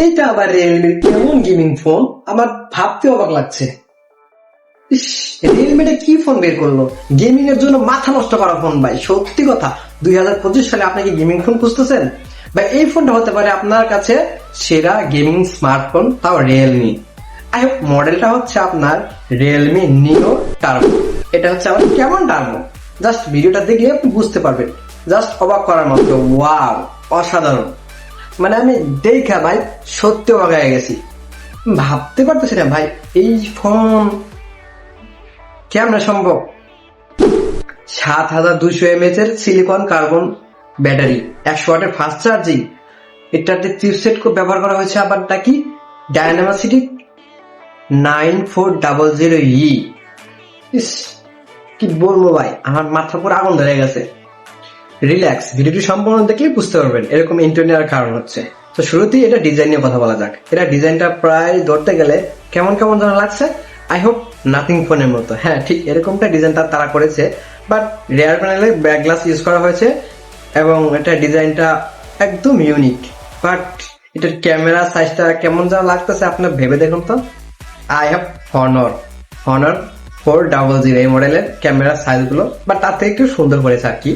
এইটা আবার রিয়েলমির কেমন গেমিং ফোন আমার ভাবতে অবাক লাগছে। কি ফোন বের করল? গেমিং এর জন্য মাথা নষ্ট করা ফোন ভাই, সত্যি কথা। দুই হাজার পঁচিশ সালে আপনি কি গেমিং ফোন খুঁজতেছেন? ভাই, এই ফোনটা হতে পারে আপনার কাছে সেরা গেমিং স্মার্টফোন তাও রিয়েলমি আই মডেলটা হচ্ছে আপনার রিয়েলমি নিও টার্বো এটা হচ্ছে আমার কেমন টার্বো জাস্ট ভিডিওটা দেখে আপনি বুঝতে পারবেন। জাস্ট অবাক করার মতো ওয়াও অসাধারণ। মানে আমি দেখা ভাই, সত্যি অবাক গেছি। ভাবতে পারতেছি না ভাই, এই ফোন কেমন সম্ভব? সাত হাজার দুইশো এমএচ এর সিলিকন কার্বন ব্যাটারি একশো ওয়াটের ফাস্ট চার্জিং এটাতে চিপসেট ব্যবহার করা হয়েছে আবার নাকি Dimensity nine four double zero E ইস, কি বলব ভাই, আমার মাথা পুরো আগুন ধরে গেছে। রিল্যাক্স ভিডিওটি সম্পূর্ণ দেখলেই বুঝতে পারবেন এরকম ইন্টার কারণ হচ্ছে। তো শুরুতেই এটা ডিজাইন নিয়ে কথা বলা যাক। এটা ডিজাইনটা প্রায় ধরতে গেলে কেমন কেমন যেন লাগছে। আই হোপ নাথিং ফোনের মতো। হ্যাঁ ঠিক এরকমটা ডিজাইনটা তারা করেছে বাট রেয়ার প্যানেলে ব্যাক গ্লাস ইউজ করা হয়েছে এবং এটা ডিজাইনটা একদম ইউনিক বাট এটার ক্যামেরা সাইজটা কেমন যেন লাগতেছে আপনার ভেবে দেখুন তো। I have Honor Honor four double zero এই মডেলের ক্যামেরা সাইজগুলো বাট তার থেকে একটু সুন্দর করেছে আর কি।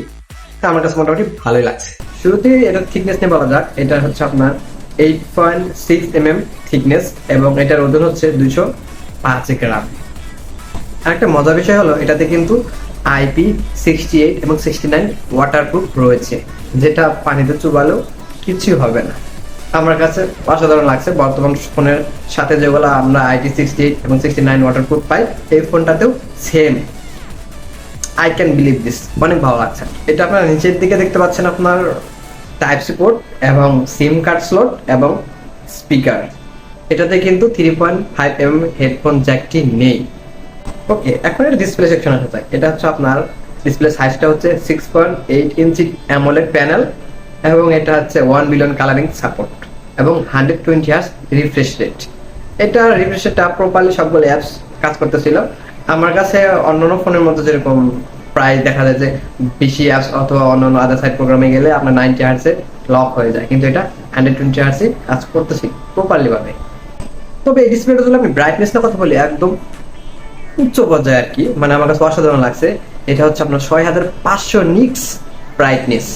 তা আমার কাছে মোটামুটি ভালোই লাগছে। শুরুতে এটার থিকনেস নিয়ে বলা যাক, এটা হচ্ছে আপনার eight point six M M thickness এবং এটার ওজন হচ্ছে দুইশো পাঁচ গ্রাম। আরেকটা মজার বিষয় হলো, এটাতে কিন্তু আইপি সিক্সটি এইট এবং সিক্সটি নাইন ওয়াটারপ্রুফ রয়েছে, যেটা পানিতে চুবালেও কিছুই হবে না। আমার কাছে অসাধারণ লাগছে, বর্তমান ফোনের সাথে যেগুলো আমরা আইটি সিক্সটি এইট এবং সিক্সটি নাইন ওয়াটারপ্রুফ পাই, এই ফোনটাতেও same I can believe this অনেক ভালো লাগছে। এটা আপনার নিচের দিকে দেখতে পাচ্ছেন আপনার টাইপ সাপোর্ট এবং সিম কার্ড স্লট এবং স্পিকার এটাতে কিন্তু three point five M headphone জ্যাকটি নেই। ওকে এখন এটা ডিসপ্লে সেকশন আসা যায় এটা হচ্ছে আপনার ডিসপ্লে সাইজটা হচ্ছে six point eight inch AMOLED panel এবং এটা হচ্ছে ওয়ান বিলিয়ন কালারিং সাপোর্ট এবং hundred twenty hertz refresh rate এটা রিফ্রেশ রেটটা প্রপারলি সবগুলো অ্যাপস কাজ করতেছিল। আমার কাছে অন্যান্য ফোনের মধ্যে যেরকম প্রায় দেখা যায় যে বেশি অ্যাপস অথবা অন্যান্য আদার সাইড প্রোগ্রামে গেলে আপনার নাইনটি হার্সে লক হয়ে যায়। কিন্তু এটা হান্ড্রেড টোয়েন্টি হার্সে কাজ করতেছি প্রপারলি ভাবে। তবে এই ডিসপ্লেটা যদি আমি ব্রাইটনেসটা কথা বলি, একদম উচ্চ পর্যায়ে আর কি। মানে আমার কাছে অসাধারণ লাগছে। এটা হচ্ছে আপনার ছয় হাজার পাঁচশো নিক্স ব্রাইটনেস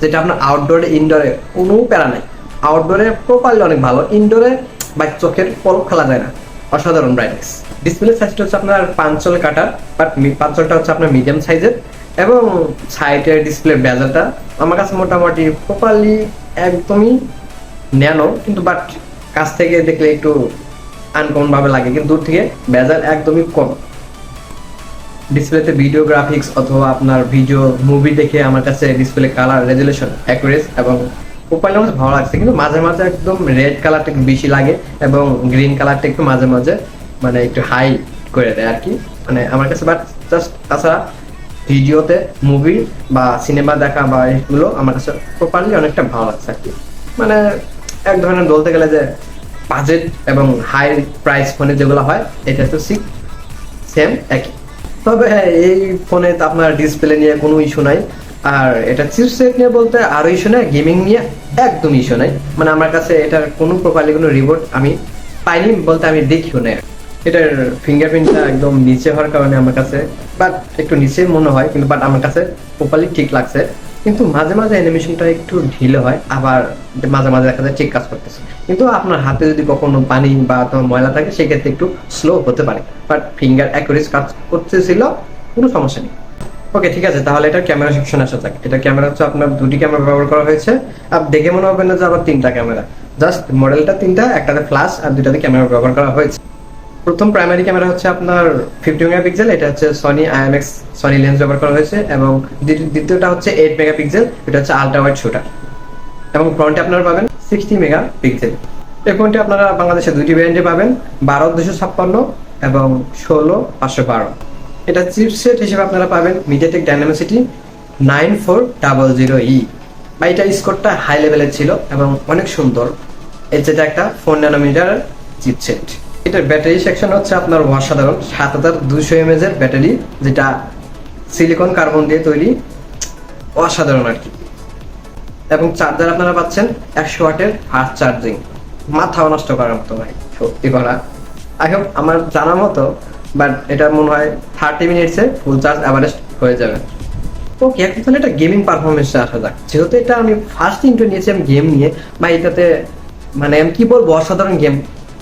যেটা আপনার আউটডোরে ইনডোরে কোনো প্যারা নাই। আউটডোরে প্রপারলি অনেক ভালো। ইনডোরে বাইক চোখের পলক খেলা যায় না। অসাধারণ ব্রাইটনেস ডিসপ্লে সাইজটা হচ্ছে আপনার পাঁচল কাটা বাট পাঁচলটা হচ্ছে আপনার মিডিয়াম সাইজের এবং সাইডের ডিসপ্লে বেজালটা আমার কাছে মোটামুটি প্রপারলি একদমই ন্যানো, কিন্তু বাট কাছ থেকে দেখলে একটু আনকমন ভাবে লাগে, কিন্তু দূর থেকে বেজাল একদমই কম। ডিসপ্লেতে ভিডিও গ্রাফিক্স অথবা আপনার ভিডিও মুভি দেখে আমার কাছে ডিসপ্লে কালার রেজুলেশন অ্যাকুরেস এবং প্রোফাইল আমার ভালো লাগছে, কিন্তু মাঝে মাঝে একদম রেড কালারটা একটু বেশি লাগে এবং গ্রিন কালারটা একটু মাঝে মাঝে মানে একটু হাই করে দেয় আর কি মানে আমার কাছে বাট জাস্ট তাছাড়া ভিডিওতে মুভি বা সিনেমা দেখা বা এগুলো আমার কাছে প্রপারলি অনেকটা ভালো লাগছে আর কি মানে এক ধরনের বলতে গেলে যে বাজেট এবং হাই প্রাইস ফোনে যেগুলো হয়, এটা তো সিক সেম একই। তবে হ্যাঁ এই ফোনে তো আপনার ডিসপ্লে নিয়ে কোনো ইস্যু নাই। আর এটা চিপসেট নিয়ে বলতে আরও ইস্যু নাই গেমিং নিয়ে একদম ইস্যু নাই। মানে আমার কাছে এটার কোনো প্রোফাইলে কোনো রিপোর্ট আমি পাইনি, বলতে আমি দেখিও না এটার ফিঙ্গারপ্রিন্টটা একদম নিচে হওয়ার কারণে আমার কাছে বাট একটু নিচে মনে হয়, কিন্তু বাট আমার কাছে প্রপারলি ঠিক লাগছে। কিন্তু মাঝে মাঝে অ্যানিমেশনটা একটু ঢিলে হয়, আবার মাঝে মাঝে দেখা যায় ঠিক কাজ করতেছে। কিন্তু আপনার হাতে যদি কখনো পানি বা তোমার ময়লা থাকে, সেক্ষেত্রে একটু স্লো হতে পারে। বাট ফিঙ্গার অ্যাকুরেট কাজ করতেছিল, কোনো সমস্যা নেই। ওকে ঠিক আছে, তাহলে এটা ক্যামেরা সেকশন আসা যাক। এটা ক্যামেরা হচ্ছে আপনার দুটি ক্যামেরা ব্যবহার করা হয়েছে। আর দেখে মনে হবে না যে আবার তিনটা ক্যামেরা জাস্ট মডেলটা তিনটা, একটাতে ফ্ল্যাশ আর দুটাতে ক্যামেরা ব্যবহার করা হয়েছে। প্রথম প্রাইমারি ক্যামেরা হচ্ছে আপনার ফিফটি মেগাপিক্সেল এটা হচ্ছে সনি আইএমএক্স সনি লেন্স ব্যবহার করা হয়েছে, এবং দ্বিতীয়- দ্বিতীয়টা হচ্ছে এইট মেগাপিক্সেল এটা হচ্ছে আলট্রা ওয়াইড শুটার এবং ফ্রন্টে আপনারা পাবেন সিক্সটি মেগা পিক্সেল এই ফোনটি আপনারা বাংলাদেশে দুইটি ভ্যারিয়েন্টে পাবেন, বারো দুশো ছাপ্পান্ন এবং ষোলো পাঁচশো বারো। এটা চিপসেট হিসেবে আপনারা পাবেন MediaTek Dimensity nine four double zero E বা এটা স্কোরটা হাই লেভেলের ছিল এবং অনেক সুন্দর। এর যেটা একটা ফোর ন্যানোমিটার চিপসেট এটার ব্যাটারি সেকশন হচ্ছে আপনার অসাধারণ সাত হাজার দুশো এমএজ এর ব্যাটারি, যেটা সিলিকন কার্বন দিয়ে তৈরি। অসাধারণ আর কি। এবং চার্জার আপনারা পাচ্ছেন একশো ওয়াটের ফাস্ট চার্জিং মাথাও নষ্ট করার মতো ভাই, সত্যি করা আই হোপ আমার জানা মতো বাট এটা মনে হয় থার্টি মিনিটসে ফুল চার্জ অ্যাভারেজ হয়ে যাবে। ওকে এখন তাহলে এটা গেমিং পারফরমেন্সে আসা যাক। যেহেতু এটা আমি ফার্স্ট ইন্টু নিয়েছি, আমি গেম নিয়ে, বা এটাতে মানে আমি কি বলব, অসাধারণ গেম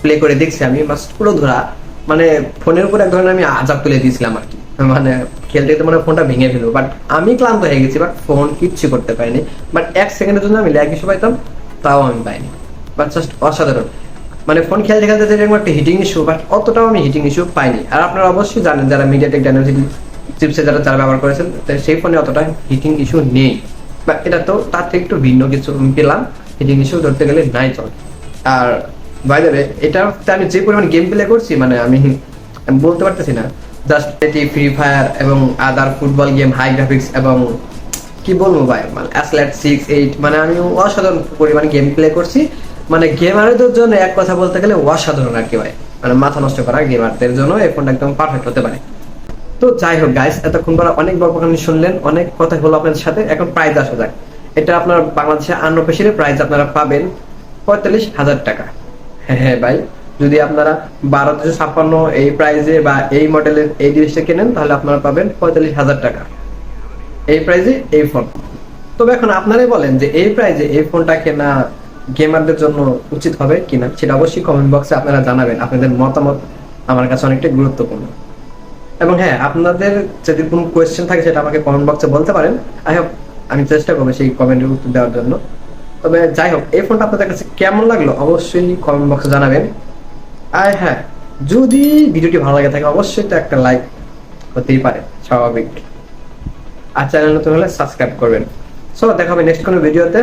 প্লে করে দেখছি আমি পুরো ধরা। মানে ফোনের উপর এক ধরনের আমি আজাব তুলে দিয়েছিলাম আর কি। মানে খেলতে খেলতে মানে ফোনটা ভেঙে ফেলব। বাট আমি ক্লান্ত হয়ে গেছি বাট ফোন কিচ্ছু করতে পারিনি। বাট এক সেকেন্ডের জন্য আমি ল্যাগ ইস্যু পাইতাম, তাও আমি পাইনি। বাট জাস্ট অসাধারণ। মানে ফোন খেলতে খেলতে যেরকম একটা হিটিং ইস্যু বাট অতটাও আমি হিটিং ইস্যু পাইনি। আর আপনারা অবশ্যই জানেন, যারা মিডিয়াটেক ডাইনোসিটি চিপসে যারা যারা ব্যবহার করেছেন সেই ফোনে অতটা হিটিং ইস্যু নেই। বা এটা তো তার থেকে একটু ভিন্ন কিছু পেলাম। হিটিং ইস্যু ধরতে গেলে নাই চলে। আর বাই দ্য এটাতে আমি যে পরিমাণ গেম প্লে করছি মানে আমি বলতে পারতেছি না। জাস্ট এটি ফ্রি ফায়ার এবং other football game high graphics এবং কি বলব ভাই মানে অ্যাসলেট সিক্স এইট মানে আমি অসাধারণ পরিমাণে গেম প্লে করছি। মানে গেমারদের জন্য এক কথা বলতে গেলে অসাধারণ আর কি ভাই। মানে মাথা নষ্ট করা গেমারদের জন্য এই ফোনটা একদম পারফেক্ট হতে পারে। তো যাই হোক গাইস এতক্ষণ পর অনেক বকবকানি শুনলেন, অনেক কথা হলো আপনাদের সাথে। এখন প্রাইজ আসা যাক। এটা আপনার বাংলাদেশে আন্ন প্রাইস আপনারা পাবেন পঁয়তাল্লিশ হাজার টাকা। হ্যাঁ হ্যাঁ ভাই। যদি আপনারা বারো দুশো ছাপ্পান্ন এই প্রাইজে বা এই মডেলের এই জিনিসটা কেনেন, তাহলে আপনারা পাবেন পঁয়তাল্লিশ হাজার টাকা। এই প্রাইজে এই ফোন তবে এখন আপনারাই বলেন যে এই প্রাইজে এই ফোনটা কেনা গেমারদের জন্য উচিত হবে কিনা, সেটা অবশ্যই কমেন্ট বক্সে আপনারা জানাবেন। আপনাদের মতামত আমার কাছে অনেকটা গুরুত্বপূর্ণ। এবং হ্যাঁ আপনাদের যদি কোনো কোয়েশ্চেন থাকে, সেটা আমাকে কমেন্ট বক্সে বলতে পারেন। আই হোপ আমি চেষ্টা করব সেই কমেন্টের উত্তর দেওয়ার জন্য। তবে যাই হোক এই ফোনটা আপনাদের কাছে কেমন লাগল অবশ্যই কমেন্ট বক্সে জানাবেন। আর হ্যাঁ যদি ভিডিওটি ভালো লাগে থাকে, অবশ্যই তো একটা লাইক হতেই পারে, স্বাভাবিক। আর চ্যানেল নতুন হলে সাবস্ক্রাইব করবেন। সো দেখা হবে নেক্সট কোনো ভিডিওতে